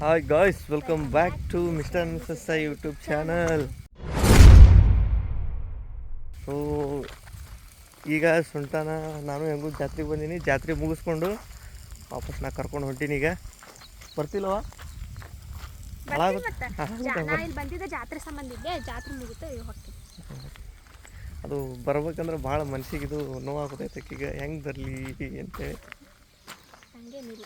Hi guys welcome back to mister and missus I YouTube channel so ಈಗ ಸುಂಟಾನ ನಾನು ಹೆಂಗೂ ಜಾತ್ರೆಗೆ ಬಂದೀನಿ. ಜಾತ್ರೆ ಮುಗಿಸ್ಕೊಂಡು ವಾಪಸ್ ನಾ ಕರ್ಕೊಂಡು ಹೊಂಟೀನಿ ಈಗ. ಬರ್ತಿಲ್ವ? ಇಲ್ಲಿ ಜಾತ್ರೆ ಅದು ಬರ್ಬೇಕಂದ್ರೆ ಭಾಳ ಮನ್ಸಿಗೆ ಇದು ನೋವಾಗುತ್ತೈತೆ ಈಗ ಹೆಂಗೆ ಬರಲಿ ಅಂತೇಳಿ. ಹಂಗೇನಿಲ್ಲ.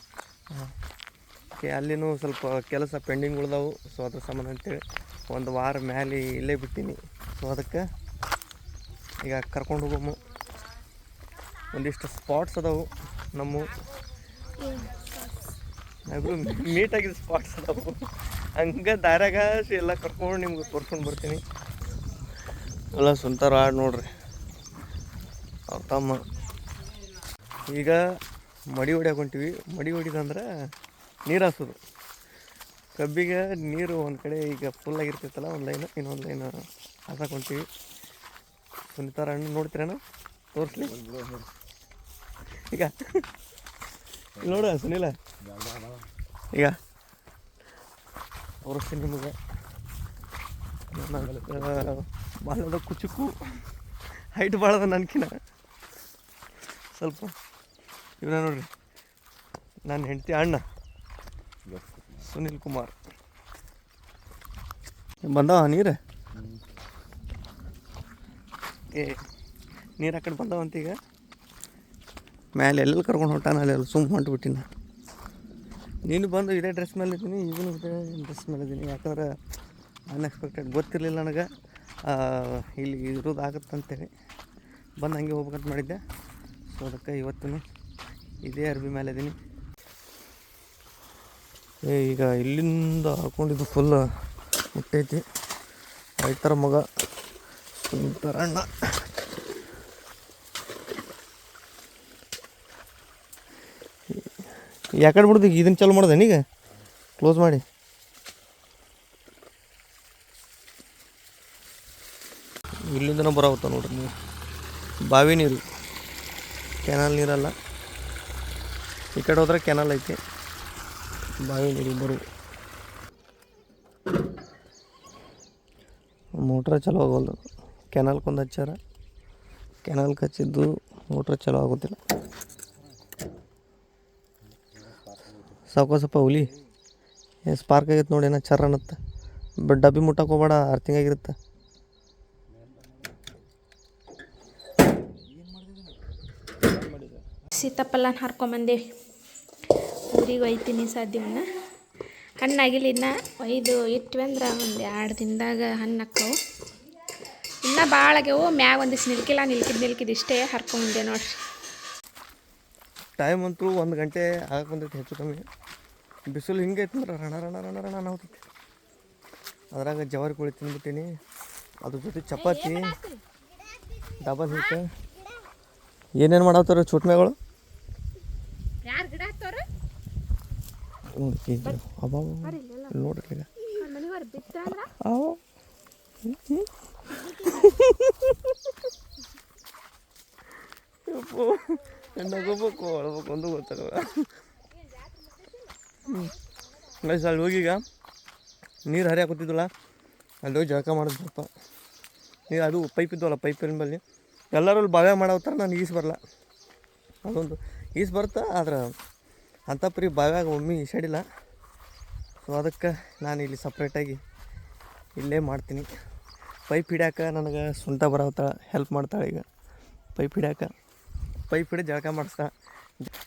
ಓಕೆ, ಅಲ್ಲಿನೂ ಸ್ವಲ್ಪ ಕೆಲಸ ಪೆಂಡಿಂಗ್ ಉಳ್ದಾವು. ಸೊ ಅದ್ರ ಸಂಬಂಧ ಅಂತೇಳಿ ಒಂದು ವಾರ ಮ್ಯಾಲೆ ಇಲ್ಲೇ ಬಿಟ್ಟೀನಿ. ಸೊ ಅದಕ್ಕೆ ಈಗ ಕರ್ಕೊಂಡು ಹೋಗಮ್ಮ ಒಂದಿಷ್ಟು ಸ್ಪಾಟ್ಸ್ ಅದಾವು ನಮ್ಮ. ಅದು ಮೀಟ್ ಆಗಿದ್ದ ಸ್ಪಾಟ್ಸ್ ಅದಾವು. ಹಂಗೆ ದಾರ್ಯಾಗ ಎಲ್ಲ ಕರ್ಕೊಂಡು ನಿಮ್ಗೆ ತೋರ್ಸ್ಕೊಂಡು ಬರ್ತೀನಿ. ಎಲ್ಲ ಸುಂತಾರ ಆಡ್ ನೋಡ್ರಿ. ಅವ್ರ ತಮ್ಮ. ಈಗ ಮಡಿ ಹೊಡ್ಯಾಕ ಮಡಿ ಹೊಡಿದಂದ್ರೆ ನೀರು ಹಾಸೋದು ಕಬ್ಬಿಗೆ ನೀರು ಒಂದು ಕಡೆ ಈಗ ಫುಲ್ ಆಗಿರ್ತೈತಲ್ಲ, ಒಂದು ಲೈನು ಇನ್ನೊಂದು ಲೈನ್ ಹಾಸಾಕೊಂತೀವಿ ಸುನಿತಾರ ಹಣ್ಣು ನೋಡ್ತೀರೇನ ತೋರಿಸ್ಲಿ. ಈಗ. ನೋಡು ಸುನಿಲ. ಈಗ. ತೋರಿಸ್ತೀನಿ ನಿಮಗೆ. ಭಾಳ ಅದ ಕುಚುಕು. ಹೈಟ್ ಭಾಳ ಅದ ನನ್ಕಿನ ಸ್ವಲ್ಪ. ಇವನ ನೋಡ್ರಿ. ನನ್ನ ಹೆಂಡತಿ ಅಣ್ಣ. ಸುನಿಲ್ ಕುಮಾರ್ ಬಂದವ ನೀರು? ಏ ನೀರು ಆ ಕಡೆ ಬಂದವಂತ ಈಗ? ಮ್ಯಾಲೆ ಎಲ್ಲ ಕರ್ಕೊಂಡು ಹೊಂಟಾನ ಅಲ್ಲೆಲ್ಲ ಸುಮ್ಮ ಹೊಂಟ್ಬಿಟ್ಟಿನ. ನೀನು ಬಂದು ಇದೇ ಡ್ರೆಸ್ ಮೇಲೆ ಇದ್ದೀನಿ ಇವನು ಇದೇ ಡ್ರೆಸ್ ಮೇಲೆ ಇದ್ದೀನಿ. ಯಾಕಂದ್ರೆ ಅನ್ಎಕ್ಸ್ಪೆಕ್ಟೆಡ್ ಗೊತ್ತಿರಲಿಲ್ಲ ನನಗೆ. ಇಲ್ಲಿ ಇರೋದು ಆಗುತ್ತಂತೇಳಿ ಬಂದು ಹಂಗೆ ಹೋಗ್ಬೇಕಂತ ಮಾಡಿದ್ದೆ. ಸೊ ಅದಕ್ಕೆ ಇವತ್ತು ಇದೇ ಅರ್ಬಿ ಮೇಲೆ ಇದ್ದೀನಿ. ಈಗ ಇಲ್ಲಿಂದ ಹಾಕೊಂಡಿದ್ದು ಫುಲ್ ಮುಟ್ಟೈತಿ. ರೈತರ ಮಗ ಸುಂದರಣ್ಣ. ಯಾಕಡೆ ಬಿಡ್ದು ಇದನ್ನ ಚಾಲು ಮಾಡ್ದೇನು ಈಗ? ಕ್ಲೋಸ್ ಮಾಡಿ. ಇಲ್ಲಿಂದನೂ ಬರಾಗುತ್ತ ನೋಡ್ರಿ ನೀವು. ಬಾವಿ ನೀರು. ಕೆನಲ್ ನೀರಲ್ಲ. ಈ ಕಡೆ ಹೋದ್ರೆ ಕೆನಲ್ ಐತಿ. ಬಾವಿ ನೀರು ಬರು ಮೋಟ್ರ್ ಚಲೋ ಆಗೋಲ್ದು. ಕೆನಾಲ್ಕೊಂದು ಹಚ್ಚಾರ ಕೆನಲ್ ಹಚ್ಚಿದ್ದು ಮೋಟ್ರ್ ಚಲೋ ಆಗೋದಿಲ್ಲ ಸಾಕೋ ಸ್ವಲ್ಪ ಹುಲಿ. ಸ್ಪಾರ್ಕ್ ಆಗೈತೆ ನೋಡಿ, ಏನೋ ಚರ್ರ ಅನ್ನತ್ತೆ. ಬಟ್ ಡಬ್ಬಿ ಮುಟ್ಟಕ್ಕೆ ಹೋಗ್ಬೇಡ ಅರ್ಥಿಂಗ್ ಆಗಿರುತ್ತೆ. ಸೀತಾಫಲನ ಹರ್ಕೊಂಬಂದೇವಿ ಊರಿಗೆ ಒಯ್ತೀನಿ ಸಾಧ್ಯವನ್ನ ಹಣ್ಣಾಗಿಲ್ಲ ಇನ್ನು. ಒಯ್ದು ಇಟ್ವಿ ಅಂದ್ರೆ ಒಂದು ಎರಡು ದಿನದಾಗ ಹಣ್ಣು ಹಾಕ್ಕವು ಇನ್ನೂ ಭಾಳ ಆಗ್ಯಾವು. ಮ್ಯಾಗ ಒಂದಿಷ್ಟು ನಿಲ್ಕಿಲ್ಲ. ನಿಲ್ಕಿದ್ ನಿಲ್ಕಿದ್ ಇಷ್ಟೇ ಹರ್ಕೊಂಬಂದೆ ನೋಡ್ರಿ. ಟೈಮ್ ಅಂತೂ ಒಂದು ಗಂಟೆ ಆಗಕ್ಕೆ ಹೆಚ್ಚು ಕಮ್ಮಿ. ಬಿಸಿಲು ಹಿಂಗೆ ಅಂದ್ರೆ ರಣ ರಣ ರಣ ರಣ ಅನ್ನೋತೈತಿ ಅದ್ರಾಗ ಜವಾರಿ ಕೋಳಿ ತಿಂದ್ಬಿಟ್ಟೀನಿ ಅದ್ರ ಜೊತೆ ಚಪಾತಿ, ಡಬಲ್ ಹಿಟ್ಟು. ಏನೇನು ಮಾಡತ್ತಾರ ಚುಟ್ಮೆಗಳು ಯಾರು ಗಿಡ ಹತ್ತವ್ರ ನೋಡಿ ಅಬ್ಬಾ ನೋಡ್ರಿ ನಗೋಬೇಕು ಅಳ್ಬೇಕು ಒಂದು ಗೊತ್ತಾಗಲ್ಲ. ಗೈಸ್ ಅಲ್ಲಿ ಹೋಗೀಗ ನೀರು ಹರಿಯಾಕತ್ತಿದ್ವಲ್ಲ ಅಲ್ಲಿ ಹೋಗಿ ಜಳಕ ಮಾಡೋದು ಸ್ವಲ್ಪ. ನೀರು ಅದು ಪೈಪ್ ಇದ್ದವಲ್ಲ ಪೈಪ್ ಬಲ್ಲಿ ಎಲ್ಲರೂ ಅಲ್ಲಿ ಮಾಡೋ ನಾನು ನನಗೆ ಈಸ್ ಬರಲ್ಲ ಅದೊಂದು ಈಸ್ ಬರುತ್ತಾ? ಆದ್ರೆ ಅಂಥ ಪರಿ ಬಾವ್ಯಾಗ ಒಮ್ಮೆ ಈಸಾಡಿಲ್ಲ ಸೊ ಅದಕ್ಕೆ ನಾನು ಇಲ್ಲಿ ಸಪ್ರೇಟಾಗಿ ಇಲ್ಲೇ ಮಾಡ್ತೀನಿ. ಪೈಪ್ ಹಿಡ್ಯಾಕ ನನಗೆ ಸುಂಟ ಬರತ್ತಾಳ ಹೆಲ್ಪ್ ಮಾಡ್ತಾಳೆ ಈಗ. ಪೈಪ್ ಹಿಡ್ಯಾಕ. ಪೈಪ್ ಹಿಡಿದು ಜಳಕ ಮಾಡಿಸ್ತಾ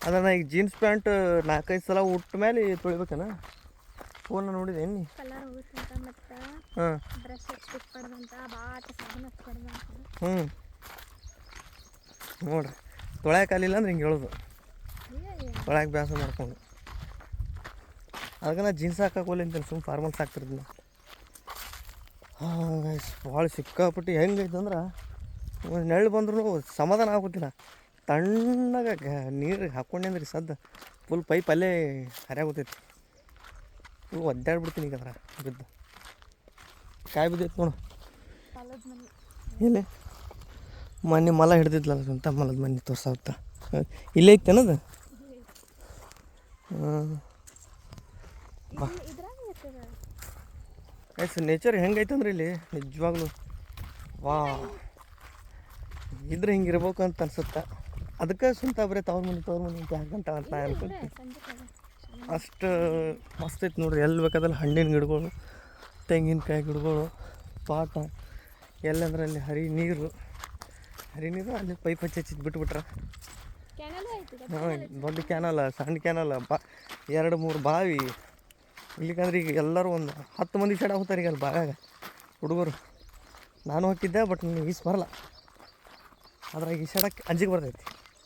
ಅದನ್ನು ಈಗ ಜೀನ್ಸ್ ಪ್ಯಾಂಟ್ ನಾಲ್ಕೈದು ಸಲ ಉಟ್ಟ ಮೇಲೆ ತೊಳಿಬೇಕನ? ಫೋನ್ ನೋಡಿದೆ ಏನು ಹಾಂ. ಹ್ಞೂ ನೋಡ್ರಿ. ತೊಳ್ಯಾಕಲಿಲ್ಲ ಅಂದ್ರೆ ಹಿಂಗೆ ಹೇಳೋದು. ತೊಳ್ಯಾಕ ಬ್ಯಾಸ ಮಾಡ್ಕೊಂಡು. ಅದಕ್ಕೆ ನಾ ಜೀನ್ಸ್ ಅಂತೇಳಿ ಸುಮ್ಮನೆ ಫಾರ್ಮಲ್ಸ್ ಹಾಕ್ತಿರ್ತೀನಿ ಹಾಂ ಭಾಳ ಸಿಕ್ಕಾಪಟ್ಟು. ಹೆಂಗೈತೆ ಅಂದ್ರೆ ಒಂದು ನೆರಳು ಬಂದ್ರೂ ಸಮಾಧಾನ ಆಗೋದಿಲ್ಲ ತಣ್ಣಗೆ ನೀರು ಹಾಕ್ಕೊಂಡೇಂದ್ರಿ ಸದ್ದು. ಫುಲ್ ಪೈಪ್ ಅಲ್ಲೇ ಹರಿಯಾಗೋತೈತಿ ಫುಲ್ ಒದ್ದಾಡ್ಬಿಡ್ತೀನಿ ಈಗ ಅದ್ರ ಬಿದ್ದು. ಕಾಯಿ ಬಿದ್ದೈತೆ ನೋಡು. ಇಲ್ಲಿ ಮನೆ. ಮೊನ್ನೆ ಮಲ ಹಿಡ್ದಿದ್ಲಲ್ಲ ಅಂತ ಮಲದ ಮನೆ ತೋರ್ಸಾವತ್ತ. ಇಲ್ಲೇ ಇದ್ರ ಎಸ್ ನೇಚರ್ ಹೆಂಗೈತಂದ್ರೆ ಇಲ್ಲಿ? ನಿಜವಾಗ್ಲೂ. ವಾ. ಇದ್ರೆ ಹಿಂಗಿರ್ಬೇಕು ಅಂತ ಅನ್ಸುತ್ತೆ. ಅದಕ್ಕೆ ಸುಂತ ಬರೀ ತವ್ರ ಮನೆ ತವ್ರ ಮನೆ ಅಂತ ಯಾಕಂತ ಅಂತ ಅನ್ಕೊಂತೀನಿ ಅಷ್ಟು ಮಸ್ತ್ ಐತೆ ನೋಡ್ರಿ. ಎಲ್ಲಿ ಬೇಕಾದಲ್ಲಿ ಹಣ್ಣಿನ ಗಿಡಗಳು ತೆಂಗಿನಕಾಯಿ ಗಿಡಗಳು ಪಾಟ ಎಲ್ಲಂದ್ರೆ ಅಲ್ಲಿ ಹರಿ ನೀರು. ಹರಿ ನೀರು ಅಲ್ಲಿ ಪೈಪ್ ಹಚ್ಚಿ ಹಚ್ಚಿದ್ದು ಬಿಟ್ಬಿಟ್ರೆ ಹಾಂ ದೊಡ್ಡ ಕ್ಯಾನಲ್ಲ ಸಣ್ಣ ಕ್ಯಾನಲ್ಲ ಬಾ ಎರಡು ಮೂರು ಬಾವಿ. ಇಲ್ಲಿಕಂದ್ರೆ ಈಗ ಎಲ್ಲರೂ ಒಂದು ಹತ್ತು ಮಂದಿ ಸೈಡ್ ಹೋಗ್ತಾರೆ ಈಗ ಅಲ್ಲಿ ಬಾವ್ಯಾಗ. ಹುಡುಗರು. ನಾನು ಹೋಗಿದ್ದೆ ಬಟ್ ನನಗೆ ಈಸ್ ಬರಲ್ಲ. ಅದ್ರಾಗ ಈಸಾಡಕ್ಕೆ ಅಂಜಿಗೆ ಬರ್ತೈತಿ.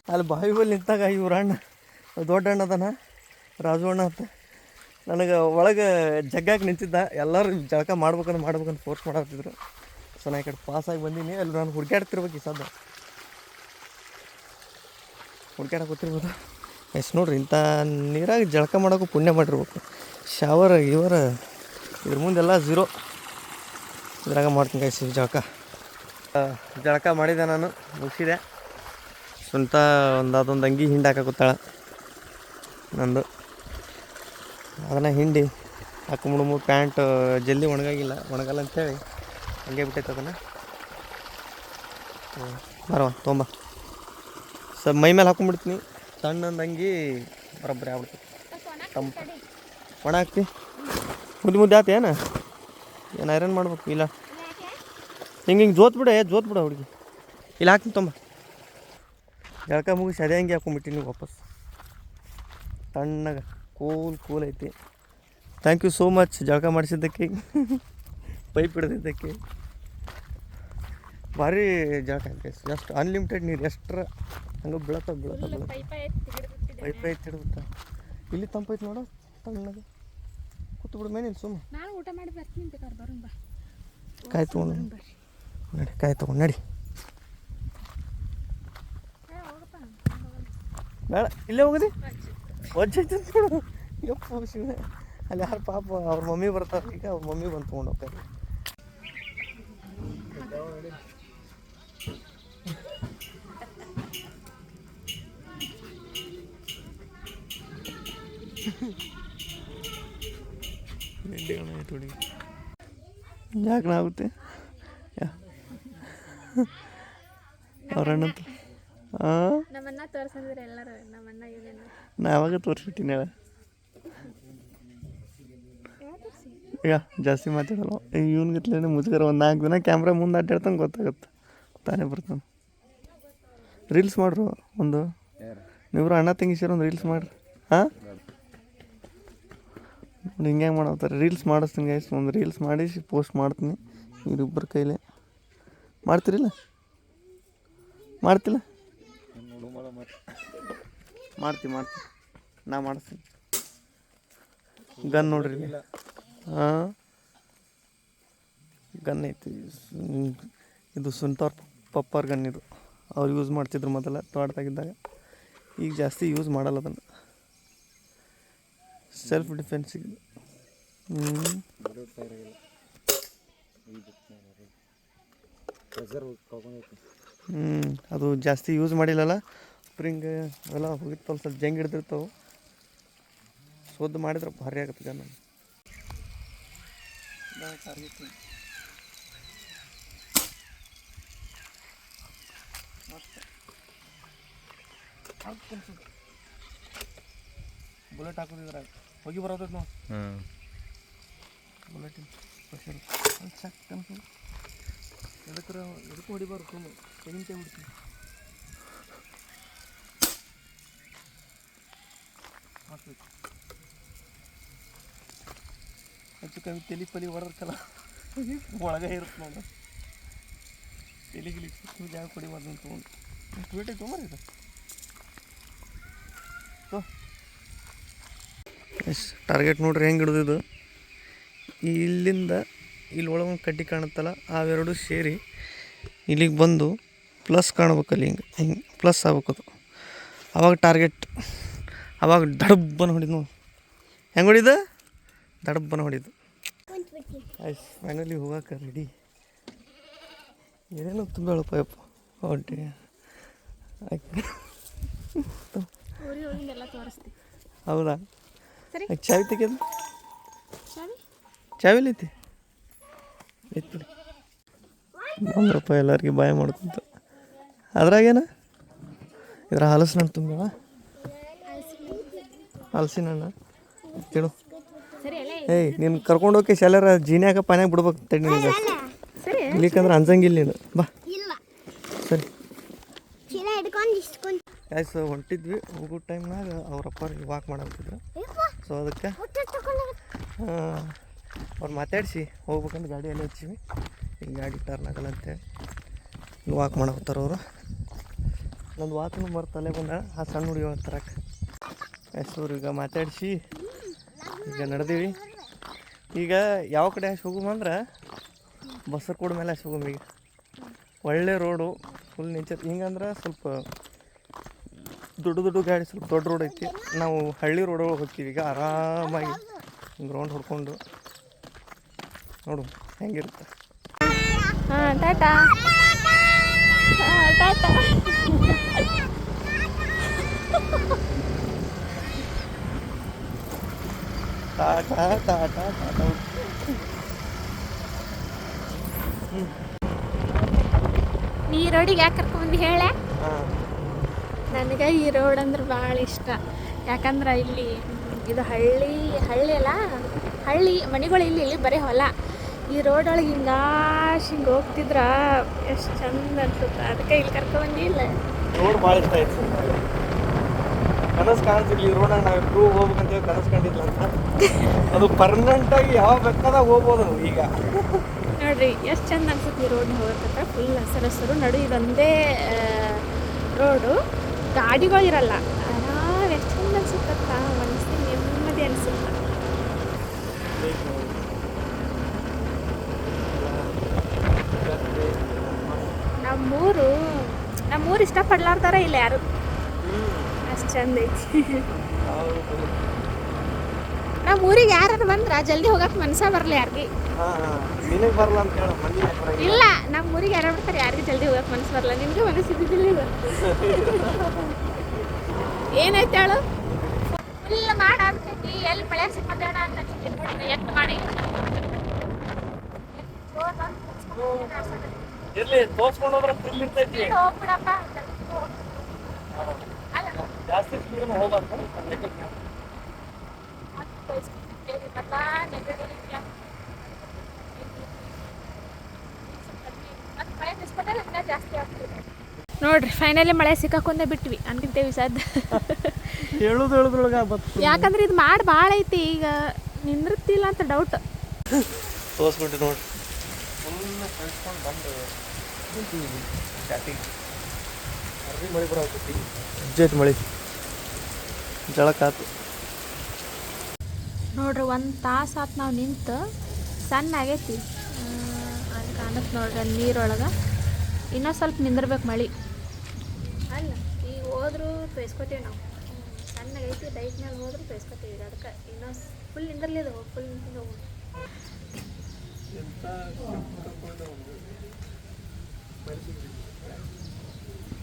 ಅಲ್ಲಿ ಬಾವಿ ಬಲ್ಲಿ ನಿಂತಾಗ ಇವ್ರ ಅಣ್ಣ ದೊಡ್ಡ ಅಣ್ಣ ಅದಾನ ರಾಜು ಅಣ್ಣ ಅಂತ ನನಗೆ ಒಳಗೆ ಜಗ್ಗಾಕಿ ನಿಂತಿದ್ದ. ಎಲ್ಲರೂ ಜಳಕ ಮಾಡ್ಬೇಕಂತ ಮಾಡ್ಬೇಕಂತ ಫೋರ್ಸ್ ಮಾಡತ್ತಿದ್ರು ಸೊ ನಾ ಈ ಕಡೆ ಪಾಸಾಗಿ ಬಂದೀನಿ. ಅಲ್ಲಿ ನಾನು ಹುಡುಗಾಡ್ತಿರ್ಬೇಕು ಈ ಸದ್ದ. ಹುಡ್ಕ್ಯಾಡಕ್ಕೆ ಗೊತ್ತಿರ್ಬೋದು ಎಸ್ ನೋಡ್ರಿ ಇಂಥ ನೀರಾಗಿ ಜಳಕ ಮಾಡೋಕ್ಕೂ ಪುಣ್ಯ ಮಾಡಿರ್ಬೇಕು. ಶವರ್ ಇವರ, ಇದ್ರ ಮುಂದೆಲ್ಲ ಝೀರೋ ಇದ್ರಾಗ ಮಾಡ್ತೀನಿ ಗೈಸ್ ಜಳಕ. ಜಳಕ ಮಾಡಿದೆ ನಾನು, ಮುಗಿಸಿದೆ. ಸ್ವಂತ ಒಂದು ಅದೊಂದು ಅಂಗಿ ಹಿಂಡಿ ಹಾಕಾಕತ್ತಾಳ ನಂದು. ಅದನ್ನು ಹಿಂಡಿ ಹಾಕೊಂಬಿಡುಮು ಪ್ಯಾಂಟ್, ಜಲ್ದಿ ಒಣಗಾಗಿಲ್ಲ, ಒಣಗಲ್ಲ ಅಂಥೇಳಿ ಹಂಗೆ ಬಿಟ್ಟೈತೆ ಅದನ್ನು. ಬರವ ತೊಂಬ ಸ್ವಲ್ಪ ಮೈ ಮೇಲೆ ಹಾಕೊಂಡ್ಬಿಡ್ತೀನಿ ಸಣ್ಣಂದು ಅಂಗಿ ಬರೋಬ್ಬರಿ ಆಗ್ಬಿಡ್ತೀನಿ ತಂಪು. ಒಣ ಹಾಕ್ತಿ? ಮುದ್ದೆ ಮುದ್ದೆ ಆತ ಏನು? ಏನು ಐರನ್ ಮಾಡ್ಬೇಕು? ಇಲ್ಲ. ಹಿಂಗೆ ಹಿಂಗೆ ಜೋತ್ ಬಿಡ ಜೋತ್ ಬಿಡ ಹುಡುಗಿ. ಇಲ್ಲ, ಹಾಕ್ತೀನಿ, ತೊಂಬ. ಜಳಕ ಮುಗಿಸಿ ಅದೇ ಹಂಗೆ ಹಾಕೊಂಡ್ಬಿಟ್ಟಿನಿ ವಾಪಸ್. ತಣ್ಣಗೆ, ಕೂಲ್ ಕೂಲ್ ಐತಿ. ಥ್ಯಾಂಕ್ ಯು ಸೋ ಮಚ್ ಜಳಕ ಮಾಡಿಸಿದ್ದಕ್ಕೆ. ಪೈಪ್ ಹಿಡಿದಿದ್ದಕ್ಕೆ. ಭಾರಿ ಜಳಕ ಐತೆ ಎಷ್ಟು ಅನ್ಲಿಮಿಟೆಡ್ ನೀರು ಎಷ್ಟ್ರ ಹಂಗೆ ಬೀಳತ್ತ ಬೀಳತ್ತ ಬೀಳತ್ತ. ಪೈಪ್ ಐತಿ ಹಿಡಿದ್ಬಿಟ್ಟ. ಇಲ್ಲಿ ತಂಪೈತಿ ನೋಡು ತಣ್ಣಗೆ. ಕೂತು ಬಿಡು ಮೇನಿಲ್ಲ ಸುಮ್ಮ ನಾನು ಊಟ ಮಾಡಿ ಬರ್ತೀನಿ ಬೇಕಾದ್ರೆ ಬರೋಣ ಬಾ. ಕಾಯಿ ತೊಗೊಂಡು ನಡಿ ಕಾಯಿ ತೊಗೊಂಡು ನಡಿ. ಬೇಡ ಇಲ್ಲೇ ಹೋಗದಿ? ವಜ್ಜೈತೆ ಅಂತ ನೋಡು ಯಪ್ಪ ಶಿವನೇ. ಅಲ್ಲಿ ಯಾರು ಪಾಪ ಅವ್ರ ಮಮ್ಮಿ ಬರ್ತಾರೆ ಈಗ ಅವ್ರ ಮಮ್ಮಿ ಬಂದು ತೊಗೊಂಡು ಹೋಗ್ತಾರೆ. ಯಾಕೆ ಆಗುತ್ತೆ ಅವ್ರಣ್ಣ ಹಾಂ ನಮ್ಮನ್ನ ತೋರ್ಸಂದ್ರೆ ಎಲ್ಲರೂ ನಮ್ಮನ್ನ ಇವೇನು ನಾ ಯಾವಾಗ ತೋರಿಸ್ಬಿಟ್ಟಿನಿ ಹೇಳ. ಈಗ ಜಾಸ್ತಿ ಮಾತಾಡಲ್ಲ. ಇವನ್ ಗತ್ಲೇನೆ ಮುಜುಗರ ಒಂದು ನಾಲ್ಕು ದಿನ ಕ್ಯಾಮ್ರಾ ಮುಂದೆ ಅಡ್ಡಾಡ್ತಾನೆ ಗೊತ್ತಾಗುತ್ತೆ. ತಾನೇ ಬರ್ತಾನೆ. ರೀಲ್ಸ್ ಮಾಡ್ರು ಒಂದು. ನೀವು ಅಣ್ಣ ತಂಗಿ ಸೇರಿ ಒಂದು ರೀಲ್ಸ್ ಮಾಡ್ರಿ. ಹಾಂ? ಹಿಂಗೆ ಮಾಡತ್ತಾರೆ ರೀಲ್ಸ್ ಮಾಡಿಸ್ತೀನಿ ಗೈಸ್ ಒಂದು ರೀಲ್ಸ್ ಮಾಡಿ ಪೋಸ್ಟ್ ಮಾಡ್ತೀನಿ ಇವರಿಬ್ಬರ ಕೈಲಿ. ಮಾಡ್ತೀರಿಲ್ಲ? ಮಾಡ್ತಿಲ್ಲ? ಮಾಡ್ತೀವಿ ಮಾಡ್ತೀನಿ ನಾ ಮಾಡಿಸ್ತೀನಿ. ಗನ್ ನೋಡ್ರಿ ಹಾಂ? ಗನ್ ಐತಿ. ಇದು ಸುಂತಾರ್ ಪಪ್ಪರ್ ಗನ್ ಇದು. ಅವ್ರು ಯೂಸ್ ಮಾಡ್ತಿದ್ರು ಮೊದಲ ತೋಟದಾಗಿದ್ದಾಗ. ಈಗ ಜಾಸ್ತಿ ಯೂಸ್ ಮಾಡಲ್ಲ ಅದನ್ನು. ಸೆಲ್ಫ್ ಡಿಫೆನ್ಸಿಗೆ ಹ್ಞೂ ಅದು ಜಾಸ್ತಿ ಯೂಸ್ ಮಾಡಿಲ್ಲಲ್ಲ? ಸ್ಪ್ರಿಂಗ್ ಅವೆಲ್ಲ ಹೋಗಿತ್ತಲ್ಲ ಸ್ವಲ್ಪ ಜಂಗ್ ಹಿಡ್ದಿರ್ತಾವೆ. ಶೋಧ ಮಾಡಿದ್ರೆ ಭಾರಿ ಆಗತ್ತೆ ಗನ್ ಬುಲೆಟ್ ಹಾಕೋದಿದ್ರ ಹೋಗಿ ಬರೋದೈತೆ ನಾವು ಬುಲೆಟಿನ ಪ್ರೆಷರ್ ಚಕ್ ಅಂತ ಎದಕ್ಕೆ ಎದಕ್ಕೆ ಹೊಡಿಬಾರ್ದು ಸುಮ್ಮನೆ ತೆಂಗಿನಕಾಯಿ ಬಿಡ್ತೀನಿ. ಹಾಕ್ಬೇಕು. ಹೆಚ್ಚು ಕಮ್ಮಿ ತಲೆ ಪಲಿ ಹೊಡೆದಕ್ಕಲ್ಲ ಒಳಗೆ ಇರುತ್ತೆ ನೋಡು. ತಲೆ ಗಿಲಿ ಜಾಗ ಕೊಡಿಬಾರ್ದು ಅಂತ ತೊಗೊಂಡು ಎಷ್ಟು ವೇಟ್ ಐತೆ ಟಾರ್ಗೆಟ್ ನೋಡ್ರಿ ಹೆಂಗೆ ಹಿಡಿದಿದ್ದು ಇಲ್ಲಿಂದ ಇಲ್ಲಿ ಒಳಗೆ ಒಂದು ಕಡ್ಡಿ ಕಾಣುತ್ತಲ್ಲ ಅವೆರಡು ಸೇರಿ ಇಲ್ಲಿಗೆ ಬಂದು ಪ್ಲಸ್ ಕಾಣ್ಬೇಕಲ್ಲಿ ಹಿಂಗೆ ಹಿಂಗೆ ಪ್ಲಸ್ ಆಗ್ಬೇಕದು ಅವಾಗ ಟಾರ್ಗೆಟ್ ಅವಾಗ ದಡಬ್ಬನ ಹೊಡಿದ್ ನೋಡಿ. ಹೆಂಗೆ ಹೊಡಿದ? ದಡಬ್ಬನ ಹೊಡಿದು. ಆಯ್ತು ಫೈನಲಿ ಹೋಗಕ್ಕೆ ರೆಡಿ ಏನೇನೋ ತುಂಬೇಳಪ್ಪ ಯಪ್ಪ. ಹೊಟ್ಟೆ ಆಯ್ತು. ಹೌದಾ. ಚಾವಿ ತೆಗೆದು. ಚಾವಿ? ಚಾವಿಲಿ ಐತಿ ಐತಿ ಬಿಡಿ ಬಂದ್ರಪ್ಪ ಎಲ್ಲರಿಗೆ ಬಾಯ್ ಮಾಡ್ಕೊಂತ ಅದ್ರಾಗೇನ? ಇದ್ರ ಹಲಸಿನ ಹಣ್ಣು ತುಂಬ್ಯಾವ ಹಲಸಿನ ಅಲ್ಲೇ. ಏಯ್ ನೀನು ಕರ್ಕೊಂಡು ಹೋಗಿ ಶಾಲ್ಯಾರ ಜೀನ್ಯಾಗ ಪಾನ್ಯಾಗ ಬಿಡ್ಬೇಕು ತಡಿ ನಿನಗೆ. ಇಲ್ಲಿಕಂದ್ರೆ ಅನ್ಸಂಗಿಲ್ಲ ನೀನು. ಬಾ. ಇಲ್ಲ. ಸರಿ. ಆಯ್ತು ಹೊಂಟಿದ್ವಿ. ಹೋಗೋ ಟೈಮ್ನಾಗ ಅವ್ರಪ್ಪ ವಾಕ್ ಮಾಡಂತಿದ್ರು ಸೊ ಅದಕ್ಕೆ. ಅವ್ರು ಮಾತಾಡಿಸಿ, ಹೋಗ್ಬೇಕಂತ ಗಾಡಿ ಎಲ್ಲ ಹಚ್ಚಿವಿ. ಈಗ ಗಾಡಿ ಟರ್ನ್ ಆಗಲ್ಲ ಅಂತೇಳಿ. ವಾಕ್ ಮಾಡಕತ್ತಾರ ಅವರು. ನಂದು ವಾಕ್ನು ಬರ್ತಲ್ಲೇ ತಲೆ ಬಂದ, ಆ ಸಣ್ಣ ಹುಡುಗಿ ತರಕ. ಹೆಸರು ಈಗ ಮಾತಾಡಿಸಿ. ಈಗ ನಡೆದೀವಿ. ಈಗ ಯಾವ ಕಡೆ ಅಷ್ಟು ಹೋಗುಮಂದ್ರೆ ಕೂಡ ಮೇಲೆ ಅಷ್ಟು ಹೋಗುಮ ಈಗ. ಒಳ್ಳೆ ರೋಡು ಫುಲ್ ನೇಚರ್ ಹಿಂಗಂದ್ರೆ ಸ್ವಲ್ಪ ದೊಡ್ಡ ದೊಡ್ಡ ಗಾಡಿ ಸ್ವಲ್ಪ ದೊಡ್ಡ ರೋಡ್ ಐತಿ. ನಾವು ಹಳ್ಳಿ ರೋಡ್ ಒಳಗೆ ಹೋಗ್ತೀವಿ. ಈಗ ಆರಾಮಾಗಿ ಗ್ರೌಂಡ್ ಹೊಡ್ಕೊಂಡು. ನೋಡು ಹೆಂಗಿರುತ್ತೆ. ಹಾಂ ಟಾಟಾ. ಟಾಟಾ. ಟಾಟಾ ಟಾಟಾ ಟಾಟಾ ನೀ ರೋಡಿಗೆ ಯಾಕೆ ಕರ್ಕೊಂಡ್ಬಂದು ಹೇಳ? ಹಾಂ. ನನಗೆ ಈ ರೋಡ್ ಅಂದ್ರೆ ಭಾಳ ಇಷ್ಟ. ಯಾಕಂದ್ರೆ ಇಲ್ಲಿ ಇದು ಹಳ್ಳಿ ಹಳ್ಳಿ ಅಲ್ಲ ಹಳ್ಳಿ ಮನೆಗಳು ಇಲ್ಲಿ ಇಲ್ಲಿ ಬರೀ ಹೊಲ. ಈ ರೋಡ್ ಒಳಗೆ ಹಿಂಗಾಶ್ ಹಿಂಗೆ ಹೋಗ್ತಿದ್ರ ಎಷ್ಟು ಚಂದ ಅನ್ಸುತ್ತೆ. ಅದಕ್ಕೆ ಇಲ್ಲಿ ಕರ್ಕೊಂಬಂದಿಲ್ಲ ರೋಡ್ ಭಾಳ ಇಷ್ಟ ಆಯ್ತು ಕನಸು ಈ ರೋಡಾಗ ನಾವು ಹೋಗ್ಬೇಕಂತೇಳಿ ಕನಸು ಕಂಡಿಲ್ಲ ಅಂತ. ಅದು ಪರ್ಮನೆಂಟಾಗಿ ಯಾವ ಬೇಕಾದಾಗ ಹೋಗ್ಬೋದು ಈಗ. ನೋಡ್ರಿ ಎಷ್ಟು ಚಂದ ಅನ್ಸುತ್ತೆ ಈ ರೋಡ್ ಹೋಗಕ್ಕ ಫುಲ್ ಹಸರು ಹಸಿರು ನಡು ಇದೊಂದೇ ರೋಡು ಗಾಡಿಗಳು ಇರಲ್ಲ ಆರಾಮ್ ಎಷ್ಟು ಚಂದ ಅನ್ಸುತ್ತಕ್ಕ ಮನಸ್ಸಿಗೆ ನೆಮ್ಮದಿ ಅನಿಸುತ್ತ. ನಮ್ಮೂರು ನಮ್ಮೂರು ಇಷ್ಟಪಡ್ಲಾರ್ದಾರ ಇಲ್ಲ ಯಾರು. ಅಷ್ಟು ಚಂದ ಐತಿ. ನಮ್ಮ ಊರಿಗೆ ಯಾರು ಬಂದ್ರ ಜಲ್ದಿ ಹೋಗಕ್ ಮನ್ಸ ಬರ್ಲಿ ಯಾರಿಗೆ. ನಿನಗೆ ಬರಲ್ಲ ಅಂತ ಹೇಳ ಮಂದಿ ಇಲ್ಲ ನಮ್ಮ ಊರಿಗೆ ಯಾರು ಬರ್ತಾರೆ ಯಾರಿಗೆ ಜಲ್ದಿ ಹೋಗಕ್ಕೆ ಮನ್ಸು ಬರಲ್ಲ ನಿಮ್ಗೆ ಮನಸ್ಸು ಇದ್ದಿದ್ದಿಲ್ಲ ಏನಾಯ್ತು ಹೇಳು? ಫುಲ್ ಮಾಡ ಅಂತೈತಿ ಎಲ್ಲಿ ಮಳೆ ಸಿಕ್ಕಬೇಡ ಅಂತ ಎತ್ತು ಮಾಡಿ. ಎಲ್ಲಿ ತೋರ್ಸ್ಕೊಂಡು ಹೋದ್ರೆ ಫುಲ್ ಇರ್ತೈತಿ. ಹೋಗ್ಬಿಡಪ್ಪ ಜಾಸ್ತಿ ಸ್ಪೀಡ್ ಹೋಗ್ಬಾರ್ದು. ನೋಡ್ರಿ ಫೈನಲಿ ಮಳೆ ಸಿಕ್ಕಾಕೊಂಡೆ ಬಿಟ್ವಿ. ಅಂದಿದ್ದೇವಿ ಸದ್ ಹೇಳುದು ಹೇಳುದ್ರೊಳಗ ಬತ್ತು ಯಾಕಂದ್ರೆ ಇದು ಮಾಡಿ ಭಾಳ ಐತಿ ಈಗ ನಿಂದಿರ್ತಿಲ್ಲ ಅಂತ ಡೌಟ್ ತೋರ್ಸ್ಬಿಟ್ಟು ನೋಡಿ ಫುಲ್ ಕಳ್ಸ್ಕೊಂಡು ಬಂದು ಸ್ಟಾರ್ಟಿಂಗ್ ಅರ್ವಿ ಮಳೆ. ಬರೋ ಮಳೆ ಜಳಕಾತು ನೋಡ್ರಿ ಒಂದು ತಾಸು ಆತು ನಾವು ನಿಂತು ಸಣ್ಣ ಆಗೈತಿ. ಅಲ್ಲಿ ಕಾಣತ್ತೆ ನೋಡ್ರಿ ಅಲ್ಲಿ ನೀರೊಳಗೆ. ಇನ್ನೂ ಸ್ವಲ್ಪ ನಿಂದಿರ್ಬೇಕು ಮಳೆ. ಅಲ್ಲ ಈಗ ಹೋದ್ರೂ ಬೇಯಿಸ್ಕೊತೀವಿ ನಾವು. ಸಣ್ಣಗೈತಿ ಡೈಟ್ ಮೇಲೆ ಹೋದ್ರೂ ಬೇಯಿಸ್ಕೊತೀವಿ ಈಗ ಅದಕ್ಕೆ ಇನ್ನೂ ಫುಲ್ ನಿಂದಿರ್ಲಿಲ್ಲ ಫುಲ್ ನಿಂತಿಂದ ಹೋಗು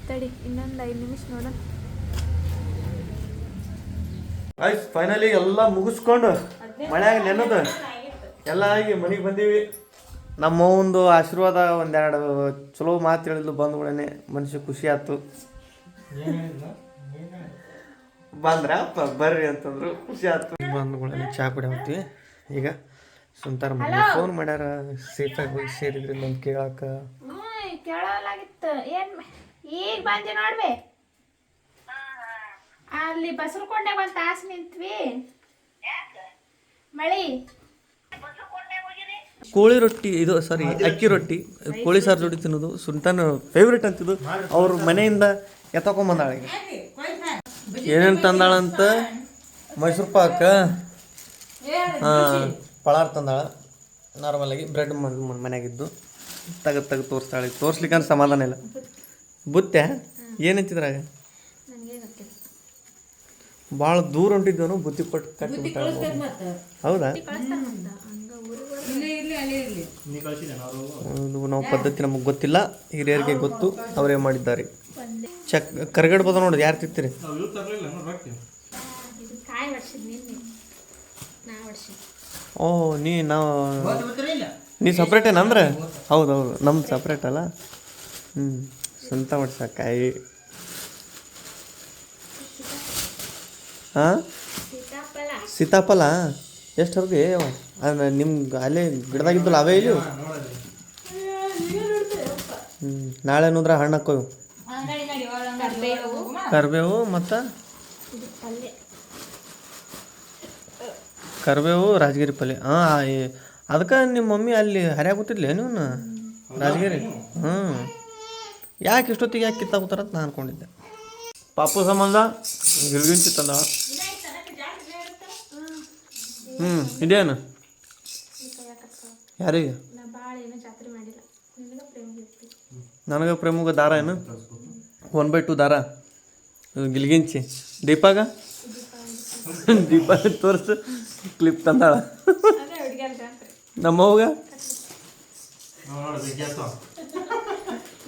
ತಡಿ ಇನ್ನೊಂದು ಐದು ನಿಮಿಷ ನೋಡೋಣ. ಆಯ್ತು ಫೈನಲಿ ಎಲ್ಲ ಮುಗಿಸ್ಕೊಂಡು ಮಳೆಯಾಗ ನೆನದು ಎಲ್ಲ ಆಗಿ ಮನೆಗೆ ಬಂದೀವಿ. ನಮ್ಮ ಒಂದು ಆಶೀರ್ವಾದ ಒಂದೆರಡು ಚಲೋ ಮಾತು ಹೇಳಿದ್ಲು ಬಂದ್ಗಳೇ ಮನುಷ್ಯ ಖುಷಿ ಆಯ್ತು ಬಂದ್ರ ಬರ್ರಿ ಅಂತಂದ್ರು ಖುಷಿ ಆಯ್ತು ಬಂದ್ಗಳೇ ಚಾ ಕುಡಿ ಹೋಗ್ತೀವಿ. ಈಗ ಸುಂತಾರ ಮನೆ ಫೋನ್ ಮಾಡ್ಯಾರ ಸೇಫಾಗಿ ಹೋಗಿ ಸೇರಿದ್ರಿ ನಮ್ಗೆ ಕೇಳಾಕ. ಕೇಳಲಾಗಿತ್ತು. ಏನ್ ಈಗ ಬಂದೆ ನೋಡ್ಬೆ ಅಲ್ಲಿ ಬಸರಕೊಂಡೆ ಒಂದ್ ತಾಸು ನಿಂತ್ವಿ. ಮಳಿ. ಕೋಳಿ ರೊಟ್ಟಿ ಇದು ಸಾರಿ ಅಕ್ಕಿ ರೊಟ್ಟಿ ಕೋಳಿ ಸಾರು ಜೋಡಿ ತಿನ್ನೋದು. ಸುಲ್ತಾನ್ ಫೇವ್ರೇಟ್ ಅಂತಿದ್ದು ಅವ್ರ ಮನೆಯಿಂದ ಎತ್ತಕೊಂಬಂದಾಳೆ ಈಗ. ಏನೇನು ತಂದಾಳಂತ? ಮೈಸೂರು ಪಾಕ. ಪಳಾರ್ ತಂದಾಳ. ನಾರ್ಮಲ್ ಆಗಿ ಬ್ರೆಡ್ ಮನೆಯಾಗಿದ್ದು. ತೆಗೆದು ತೆಗೆದು ತೋರಿಸ್ತಾಳೆ. ತೋರಿಸ್ಲಿಕ್ಕೆ ಸಮಾಧಾನ ಇಲ್ಲ. ಬುತ್ತೆ ಏನಂತಿದ್ರಾಗ ಭಾಳ ದೂರ ಹೊಂಟಿದ್ದವನು ಬುದ್ಧಿ ಕೊಟ್ಟು ಕಟ್ಟಿಬಿಟ್ಟ ಹೌದಾ? ನಾವು? ಪದ್ಧತಿ ನಮಗೆ ಗೊತ್ತಿಲ್ಲ. ಹಿರಿಯರಿಗೆ ಗೊತ್ತು. ಅವರೇ ಮಾಡಿದ್ದಾರೆ. ಚಕ್ ಕರ್ಗಡ್ಬೋದ ನೋಡಿ ಯಾರು ತಿಂತೀರಿ ಇದು ಕಾಯಿ ಹೊಡ್ಸಿದ್ ನಿನ್ನೆ. ನಾ ಹೊಡ್ಸಿದ್ ಓ ನೀ ನಾವು ನೀ ಸಪ್ರೇಟ್ ಏನಂದ್ರೆ ಹೌದು ಹೌದು. ನಮ್ದು ಸಪ್ರೇಟ್ ಅಲ್ಲ? ಹ್ಞೂ ಸ್ವಂತ ಕಾಯಿ. ಹಾಂ? ಸೀತಾಫಲ. ಎಷ್ಟು ಹರ್ದಿ ನಿಮ್ಗೆ ಅಲ್ಲೇ ಗಿಡದಾಗಿದ್ದಲ್ಲ ಅವೇ ಇಲ್ಲಿ ಹ್ಞೂ ನಾಳೆ ನೋಡ್ರೆ ಹಣ್ಣು ಹಾಕೋ ಕರ್ಬೇವು ಮತ್ತು? ಕರ್ಬೇವು ರಾಜಗಿರಿ ಪಲ್ಯ. ಹಾಂ ಅದಕ್ಕೆ ನಿಮ್ಮ ಮಮ್ಮಿ ಅಲ್ಲಿ ಹರ್ಯಾಗ ಗೊತ್ತಿರ್ಲಿ ನೀವು ರಾಜಗಿರಿ? ಹ್ಞೂ ಯಾಕೆ ಇಷ್ಟೊತ್ತಿಗೆ ಯಾಕೆ ಕಿತ್ತಾಕೋತಾರಂತ ನಾನು ಅನ್ಕೊಂಡಿದ್ದೆ. ಪಾಪು ಸಂಬಂಧ ಗಿಲ್ಗಿಂಚಿ ತಂದ. ಹ್ಞೂ ಇದೇನು ಯಾರಿಗೆ? ನನಗ ಪ್ರೇಮಗ ದಾರ ಏನು? ಒನ್ ಬೈ ಟು ದಾರ. ಗಿಲ್ಗಿಂಚಿ. ದೀಪಾಗ? ದೀಪ ತೋರಿಸ. ಕ್ಲಿಪ್ ತಂದಾಳ. ನಮ್ಮವ್ಗ?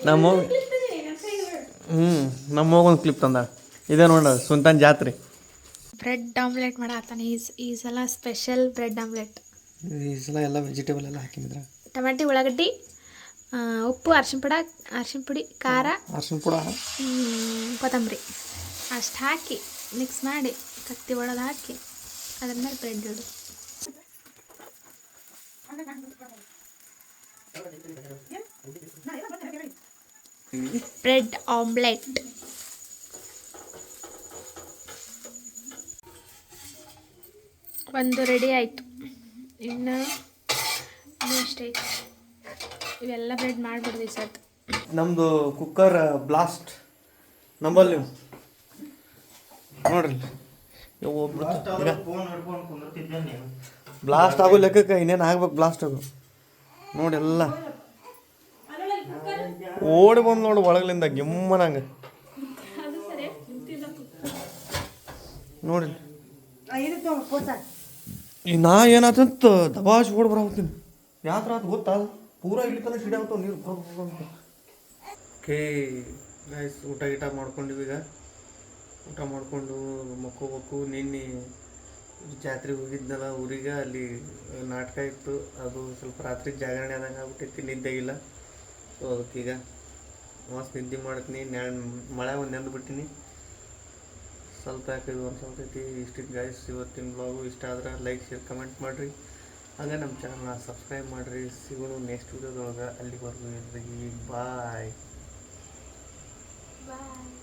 ನಮ್ಮವ್ಗ? ಹ್ಞೂ ನಮ್ಮವ್ಗ ಒಂದು ಕ್ಲಿಪ್ ತಂದಾಳ. ಇದೇ ನೋಡ ಸುಂತಾನ್ ಜಾತ್ರೆ. ಬ್ರೆಡ್ ಆಮ್ಲೆಟ್ ಮಾಡತ್ತಾನೆ ಈ ಸ- ಈ ಸಲ ಸ್ಪೆಷಲ್ ಬ್ರೆಡ್ ಆಮ್ಲೆಟ್. ಈ ಸಲ ಎಲ್ಲ ವೆಜಿಟೇಬಲ್ ಎಲ್ಲ ಹಾಕಿದ್ರ? ಟಮಾಟಿ ಉಳ್ಳಾಗಡ್ಡಿ ಉಪ್ಪು ಅರ್ಶಿಣ ಪುಡ ಅರ್ಶಿನ ಪುಡಿ ಖಾರ ಅರ್ಶಿನ ಪುಡ. ಕೊತ್ತಂಬರಿ. ಅಷ್ಟು ಹಾಕಿ ಮಿಕ್ಸ್ ಮಾಡಿ ಕತ್ತಿ ಒಳಗೆ ಹಾಕಿ ಅದ್ರ ಮೇಲೆ ಬ್ರೆಡ್ ಇಡು. Bread omelette. ಒಂದು ರೆಡಿ ಆಯಿತು. ಇನ್ನು ಎಷ್ಟೈತೆ ಇವೆಲ್ಲ ಬ್ರೆಡ್ ಮಾಡಿಬಿಡ್ದು ಸರ್. ನಮ್ಮದು ಕುಕ್ಕರ್ ಬ್ಲಾಸ್ಟ್ ನಂಬಲ್ ನೀವು? ನೋಡ್ರಿ. ಬ್ಲಾಸ್ಟ್ ಆಗೋ ಲೆಕ್ಕಕ್ಕೆ ಇನ್ನೇನು ಆಗ್ಬೇಕು ಬ್ಲಾಸ್ಟ್ ಅದು ನೋಡಿ ಎಲ್ಲ. ಓಡಿ ಬಂದು ನೋಡು ಒಳಗಲಿಂದ ಗಿಮ್ಮನಂಗ ನೋಡಿ ಈ ನಾ ಏನಾತಂತ ದಬಾಶ್ ಓಡ್ ಬರಾಗ್ತೀನಿ ಯಾತ್ರ ಆತ ಗೊತ್ತಾ? ಪೂರಾ ಇಲ್ಲಿ ತನಕ ಸಿಡಿಯಾಗ್ತಾವ ನೀರು ಓಕೆ ಗೈಸ್ ಊಟ ಗೀಟ ಮಾಡ್ಕೊಂಡಿವಿ ಈಗ. ಊಟ ಮಾಡಿಕೊಂಡು ಮಕ್ಕೋಬೇಕು. ನಿನ್ನೆ ಜಾತ್ರೆಗೆ ಹೋಗಿದ್ನಲ್ಲ ಊರಿಗೆ, ಅಲ್ಲಿ ನಾಟಕ ಇತ್ತು. ಅದು ಸ್ವಲ್ಪ ರಾತ್ರಿ ಜಾಗರಣೆ ಆದಂಗೆ ಆಗ್ಬಿಟ್ಟಿತ್ತು, ನಿದ್ದೆ ಇಲ್ಲ. ಸೊ ಅದಕ್ಕೀಗ ಮಸ್ತ್ ನಿದ್ದೆ ಮಾಡ್ತೀನಿ. ಮಳೆ ಒಂದು ನೆಂದು ಬಿಟ್ಟಿನಿ. ಸ್ವಲ್ಪ ಯಾಕೆ ಇದು ಐತಿ ಇಷ್ಟಿತ್ತು ಗೈಸ್ ಇವತ್ತಿನ ಬ್ಲಾಗು ಇಷ್ಟ ಆದ್ರೆ ಲೈಕ್ ಶೇರ್ ಕಮೆಂಟ್ ಮಾಡಿರಿ. ಹಂಗೆ ನಮ್ಮ ಚಾನಲ್ನ ಸಬ್ಸ್ಕ್ರೈಬ್ ಮಾಡಿರಿ. ಸಿಗೋಣ ನೆಕ್ಸ್ಟ್ ವೀಡಿಯೋದೊಳಗೆ ಅಲ್ಲಿವರೆಗೂ ಇರ್ರಿ ಬಾಯ್ ಬಾಯ್